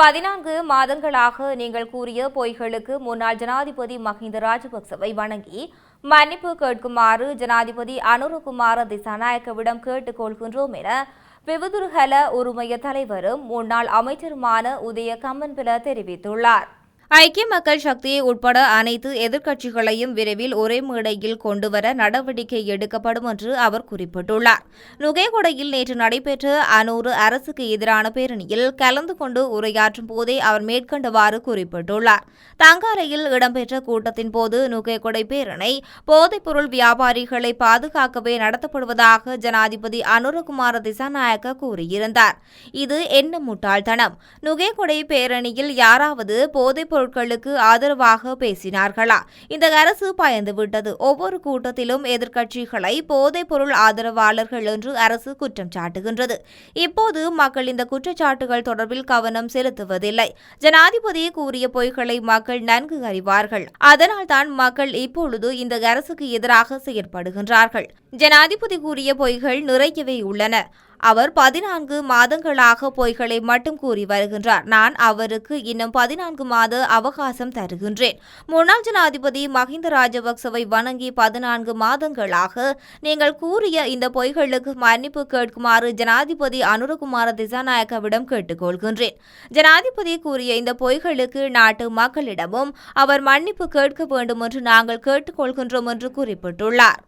பதினான்கு மாதங்களாக நீங்கள் கூறிய பொய்களுக்கு முன்னாள் ஜனாதிபதி மஹிந்த ராஜபக்சவை வணங்கி மன்னிப்பு கேட்குமாறு ஜனாதிபதி அனுரகுமார திசாநாயக்கவிடம் கேட்டுக்கொள்கின்றோம் என விவுதுருகல உரிமைய தலைவரும் முன்னாள் அமைச்சருமான உதய கம்மன்பில தெரிவித்துள்ளார். ஐக்கிய மக்கள் சக்தியை உட்பட அனைத்து எதிர்க்கட்சிகளையும் விரைவில் ஒரே மேடையில் கொண்டுவர நடவடிக்கை எடுக்கப்படும் என்று அவர் குறிப்பிட்டுள்ளார். நுகேகொடையில் நேற்று நடைபெற்ற அனூறு அரசுக்கு எதிரான பேரணியில் கலந்து கொண்டு உரையாற்றும் போதே அவர் மேற்கண்டவாறு குறிப்பிட்டுள்ளார். தங்காலையில் இடம்பெற்ற கூட்டத்தின் போது நுகேகொடை பேரணி போதைப்பொருள் வியாபாரிகளை பாதுகாக்கவே நடத்தப்படுவதாக ஜனாதிபதி அனுரகுமார திசாநாயக்க கூறியிருந்தார். இது என்ன முட்டாள்தனம். நுகேகொடை பேரணியில் யாராவது போதைப்பொருள் பொருட்களுக்கு ஆதரவாக பேசினார்களா? இந்த அரசு பயந்து விட்டது ஒவ்வொரு கூட்டத்திலும் எதிர்க்கட்சிகளை போதைப் பொருள் ஆதரவாளர்கள் என்று அரசு குற்றம் சாட்டுகின்றது. இப்போது மக்கள் இந்த குற்றச்சாட்டுகள் தொடர்பில் கவனம் செலுத்துவதில்லை. ஜனாதிபதி கூறிய பொய்களை மக்கள் நன்கு அறிவார்கள். அதனால்தான் மக்கள் இப்பொழுது இந்த அரசுக்கு எதிராக செயற்படுகின்றார்கள். ஜனாதிபதி கூறிய பொய்கள் நிறையவே உள்ளன. அவர் பதினான்கு மாதங்களாக பொய்களை மட்டும் கூறி வருகின்றார். நான் அவருக்கு இன்னும் பதினான்கு மாத அவகாசம் தருகின்றேன். முன்னாள் ஜனாதிபதி மஹிந்த ராஜபக்சவை வணங்கி பதினான்கு மாதங்களாக நீங்கள் கூறிய இந்த பொய்களுக்கு மன்னிப்பு கேட்குமாறு ஜனாதிபதி அனுரகுமார திசாநாயக்கவிடம் கேட்டுக்கொள்கின்றேன். ஜனாதிபதி கூறிய இந்த பொய்களுக்கு நாட்டு மக்களிடமும் அவர் மன்னிப்பு கேட்க வேண்டும் என்று நாங்கள் கேட்டுக்கொள்கின்றோம் என்று குறிப்பிட்டுள்ளார்.